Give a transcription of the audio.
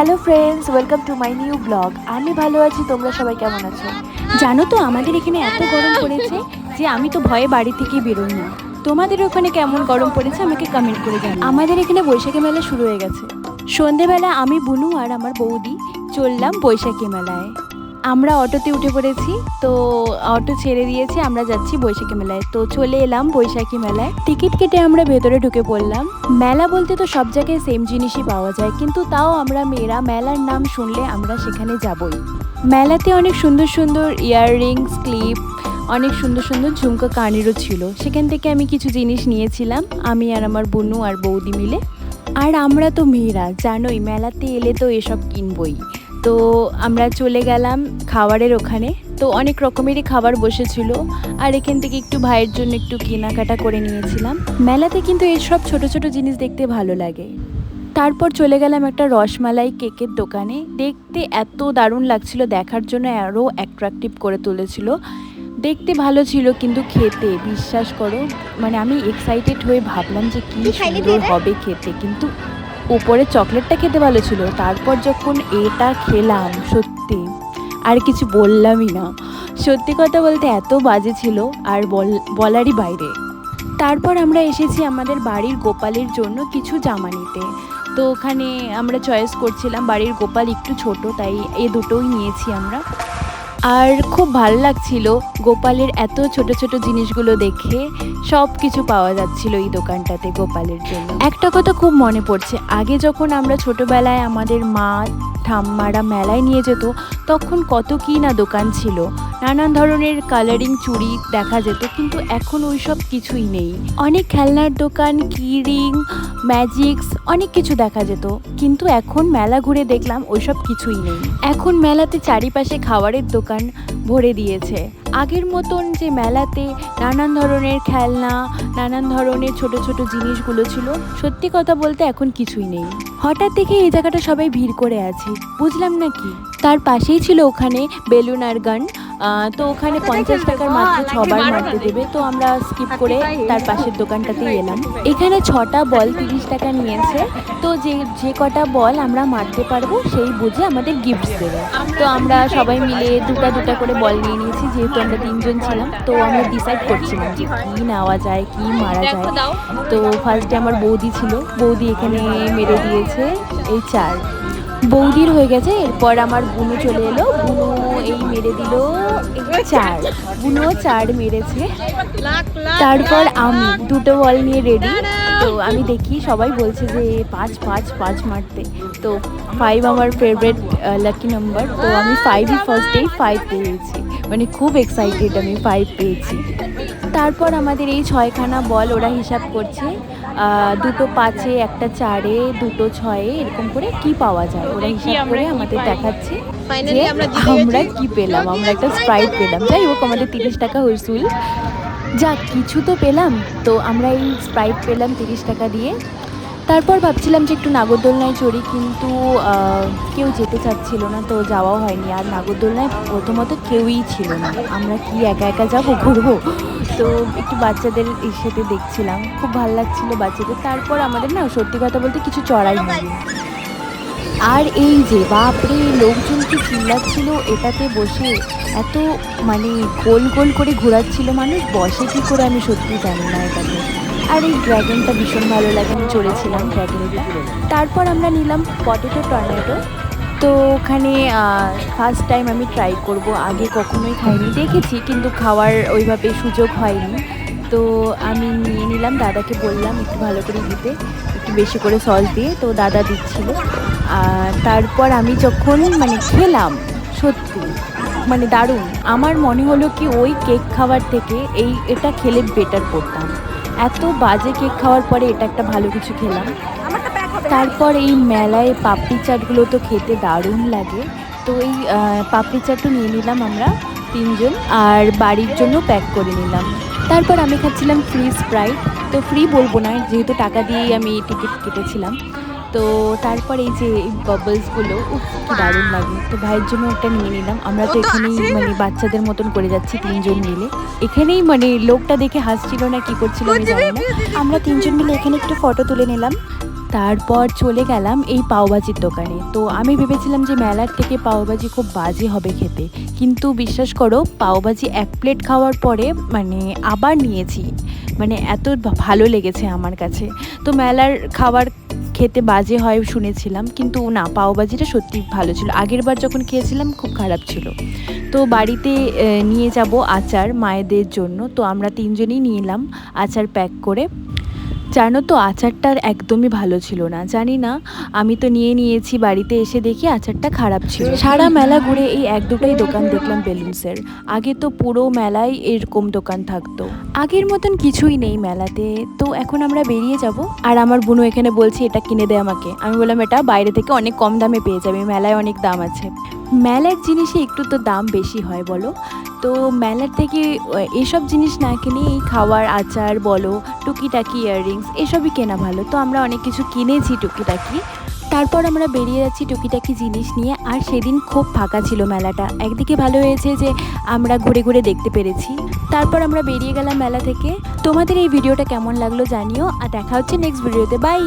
Hello friends, welcome to my new blog. আমি ভালো আছি, তোমরা সবাই কেমন আছো? জানো তো, আমাদের এখানে এত গরম পড়েছে যে আমি তো ভয়ে বাড়ি থেকে বেরোই না তোমাদের ওখানে কেমন গরম পড়েছে আমাকে কমেন্ট করে জানো আমাদের এখানে বৈশাখী মেলা শুরু হয়ে গেছে। সন্ধেবেলা আমি বুনু আর আমার বৌদি চললাম বৈশাখী মেলায়। আমরা অটোতে উঠে পড়েছি, তো অটো ছেড়ে দিয়েছে, আমরা যাচ্ছি বৈশাখী মেলায়। তো চলে এলাম বৈশাখী মেলায়। টিকিট কেটে আমরা ভেতরে ঢুকে পড়লাম। মেলা বলতে তো সব জায়গায় সেম জিনিসই পাওয়া যায়, কিন্তু তাও আমরা মেয়েরা মেলার নাম শুনলে আমরা সেখানে যাবই। মেলাতে অনেক সুন্দর সুন্দর ইয়াররিংস ক্লিপ অনেক সুন্দর সুন্দর ঝুমকা কানেরও ছিল। সেখান থেকে আমি কিছু জিনিস নিয়েছিলাম, আমি আর আমার বোনু আর বৌদি মিলে। আর আমরা তো মেয়েরা, জানোই মেলাতে এলে তো এসব কিনবই। তো আমরা চলে গেলাম খাবারের ওখানে। তো অনেক রকমেরই খাবার বসেছিল। আর এখান থেকে একটু ভাইয়ের জন্য একটু কেনাকাটা করে নিয়েছিলাম। মেলাতে কিন্তু এইসব ছোট ছোট জিনিস দেখতে ভালো লাগে। তারপর চলে গেলাম একটা রসমালাই কেকের দোকানে। দেখতে এত দারুণ লাগছিল দেখার জন্য আরও অ্যাট্রাকটিভ করে তুলেছিল। দেখতে ভালো ছিল কিন্তু খেতে বিশ্বাস করো মানে আমি এক্সাইটেড হয়ে ভাবলাম যে কী সুন্দর হবে খেতে কিন্তু উপরে চকলেটটা খেতে ভালো ছিল। তারপর যখন এটা খেলাম, সত্যি, আর কিছু বললামই না। সত্যি কথা বলতে এত বাজে ছিল আর বল- বলারই বাইরে। তারপর আমরা এসেছি আমাদের বাড়ির গোপালের জন্য কিছু জামা নিতে। তো ওখানে আমরা চয়েস করছিলাম, বাড়ির গোপাল একটু ছোট, তাই এ দুটোই নিয়েছি আমরা। আর খুব ভালো লাগছিল গোপালের এত ছোট ছোট জিনিসগুলো দেখে। সব কিছু পাওয়া যাচ্ছিল এই দোকানটাতে গোপালের জন্য। একটা কথা খুব মনে পড়ছে, আগে যখন আমরা ছোটবেলায় আমাদের মা ঠাম্মারা মেলায় নিয়ে যেত, তখন কত কি না দোকান ছিল। নানান ধরনের কালারিং চুড়ি দেখা যেত, কিন্তু এখন ওই সব কিছুই নেই। অনেক খেলনার দোকান কিরিং ম্যাজিক্স অনেক কিছু দেখা যেত, কিন্তু এখন মেলা ঘুরে দেখলাম ওইসব কিছুই নেই। এখন মেলাতে চারিপাশে খাবারের দোকান ভরে দিয়েছে। আগের মতন যে মেলাতে নানান ধরনের খেলনা, নানান ধরনের ছোট ছোট জিনিসগুলো ছিল, সত্যি কথা বলতে এখন কিছুই নেই। হঠাৎ দেখে এই জায়গাটা সবাই ভিড় করে আছে, বুঝলাম না কি? তার পাশেই ছিল ওখানে বেলুন আর গান তো ওখানে পঞ্চাশ টাকার মাত্র ছবার মারতে দেবে তো আমরা স্কিপ করে তার পাশের দোকানটাতেই এলাম। এখানে ছটা বল তিরিশ টাকা নিয়েছে তো যে যে কটা বল আমরা মারতে পারব সেই বুঝে আমাদের গিফট দেবে। তো আমরা সবাই মিলে দুটা দুটা করে বল নিয়ে নিয়েছি যেহেতু আমরা তিনজন ছিলাম তো আমরা ডিসাইড করছিলাম যে কী নেওয়া যায় কী মারা যায়। তো ফার্স্টে আমার বৌদি ছিল বৌদি এখানে মেরে দিয়েছে এই চার। বৌদির হয়ে গেছে, এরপর আমার বুনু চলে এলো। বুনু এই মেরে দিল চার। বুনো চার মেরেছে। তারপর আমি দুটো বল নিয়ে রেডি তো আমি দেখি সবাই বলছে যে, পাঁচ পাঁচ পাঁচ মারতে। তো ফাইভ আমার ফেভারেট লাকি নাম্বার তো আমি ফাইভই ফার্স্ট ফার্স্টেই ফাইভ পেয়েছি। মানে খুব এক্সাইটেড আমি ফাইভ পেয়েছি। তারপর আমাদের এই ছয়খানা বল ওরা হিসাব করছে দুটো পাঁচে একটা চারে দুটো ছয়ে এরকম করে কি পাওয়া যায়? ওরা হিসাব করে আমাদের দেখাচ্ছে যে আমরা কি পেলাম? আমরা একটা স্প্রাইট পেলাম। যাই হোক আমাদের তিরিশ টাকা হইসুল যাক কিছু তো পেলাম। তো আমরা এই স্প্রাইট পেলাম তিরিশ টাকা দিয়ে। তারপর ভাবছিলাম যে একটু নাগরদোলনায় চড়ি, কিন্তু কেউ যেতে চাচ্ছিল না, তো যাওয়াও হয়নি। আর নাগরদোলনায় প্রথমত কেউই ছিল না। আমরা কি একা একা যাব ঘুরবো? তো একটু বাচ্চাদের সাথে দেখছিলাম। খুব ভালো লাগছিল বাচ্চাদের। তারপর আমাদের না, সত্যি কথা বলতে কিছু চড়াই হয়নি। আর এই যে, বাপরে, লোকজন কি চিল্লাচ্ছিল? এটাতে বসে এত মানে গোল গোল করে ঘোরাচ্ছিল মানুষ? বসে কি করে? আমি সত্যি জানি না এটাতে। আর এই ড্র্যাগনটা ভীষণ ভালো লাগে, আমি চড়েছিলাম ড্র্যাগনটা তারপর আমরা নিলাম পটেটো টর্নেটো তো ওখানে ফার্স্ট টাইম আমি ট্রাই করব, আগে কখনোই খাইনি, দেখেছি, কিন্তু খাওয়ার ওইভাবে সুযোগ হয়নি। তো আমি নিয়ে নিলাম, দাদাকে বললাম একটু ভালো করে দিতে, একটু বেশি করে সস দিয়ে, তো দাদা দিচ্ছিল। আর তারপর আমি যখন মানে খেলাম, সত্যি মানে দারুণ, আমার মনে হলো কি ওই কেক খাওয়ার থেকে এই, এটা খেলে বেটার করতাম। এত বাজে কেক খাওয়ার পরে এটা একটা ভালো কিছু খেলাম। তারপর এই মেলায় পাপড়ি চাটগুলো তো খেতে দারুণ লাগে। তো এই পাপড়ি চাটও নিয়ে নিলাম আমরা তিনজন আর বাড়ির জন্য প্যাক করে নিলাম। তারপর আমি খাচ্ছিলাম ফ্রি স্প্রাইট। তো ফ্রি বলব না, যেহেতু টাকা দিয়েই আমি টিকিট কেটেছিলাম। তো তারপর এই যে বাবলসগুলো উফ কি দারুণ লাগে। তো ভাইয়ের জন্য একটা নিয়ে নিলাম। আমরা তো এখানেই মানে বাচ্চাদের মতন করে যাচ্ছি তিনজন মিলে। এখানেই মানে লোকটা দেখে হাসছিল না কি করছিল আমি জানি না। আমরা তিনজন মিলে এখানে একটু ফটো তুলে নিলাম। তারপর চলে গেলাম এই পাওভাজির দোকানে। তো আমি ভেবেছিলাম যে মেলার থেকে পাওভাজি খুব বাজে হবে খেতে। কিন্তু বিশ্বাস করো পাওভাজি এক প্লেট খাওয়ার পরে মানে আবার নিয়েছি। মানে এত ভালো লেগেছে আমার কাছে। তো মেলার খাবার খেতে বাজে হয় শুনেছিলাম, কিন্তু না পাওভাজিটা সত্যি ভালো ছিল। আগের বার যখন খেয়েছিলাম, খুব খারাপ ছিল। তো বাড়িতে নিয়ে যাব আচার মায়েদের জন্য। তো আমরা তিনজনই এলাম আচার প্যাক করে। জানো তো, আচারটা একদমই ভালো ছিল না। জানি না, আমি তো নিয়ে নিয়েছি, বাড়িতে এসে দেখি আচারটা খারাপ ছিল। সারা মেলা ঘুরে এই এক দুটাই দোকান দেখলাম বেলুনসের। আগে তো পুরো মেলায় এরকম দোকান থাকতো। আগের মতন কিছুই নেই মেলাতে। তো এখন আমরা বেরিয়ে যাব। আর আমার বোনও এখানে বলছে, এটা কিনে দে আমাকে। আমি বললাম, এটা বাইরে থেকে অনেক কম দামে পেয়ে যাবে। মেলায় অনেক দাম আছে। মেলার জিনিসে একটু তো দাম বেশি হয়, বলো। তো মেলার থেকে এসব জিনিস না কিনে এই খাওয়ার আচার বলো, টুকিটাকি ইয়াররিংস এসবই কেনা ভালো। তো আমরা অনেক কিছু কিনেছি টুকিটাকি। তারপর আমরা বেরিয়ে যাচ্ছি টুকিটাকি জিনিস নিয়ে, আর সেদিন খুব ফাঁকা ছিল মেলাটা। একদিকে ভালো হয়েছে যে আমরা ঘুরে ঘুরে দেখতে পেরেছি। তারপর আমরা বেরিয়ে গেলাম মেলা থেকে। তোমাদের এই ভিডিওটা কেমন লাগল জানিও, আর দেখা হচ্ছে নেক্সট ভিডিওতে বাই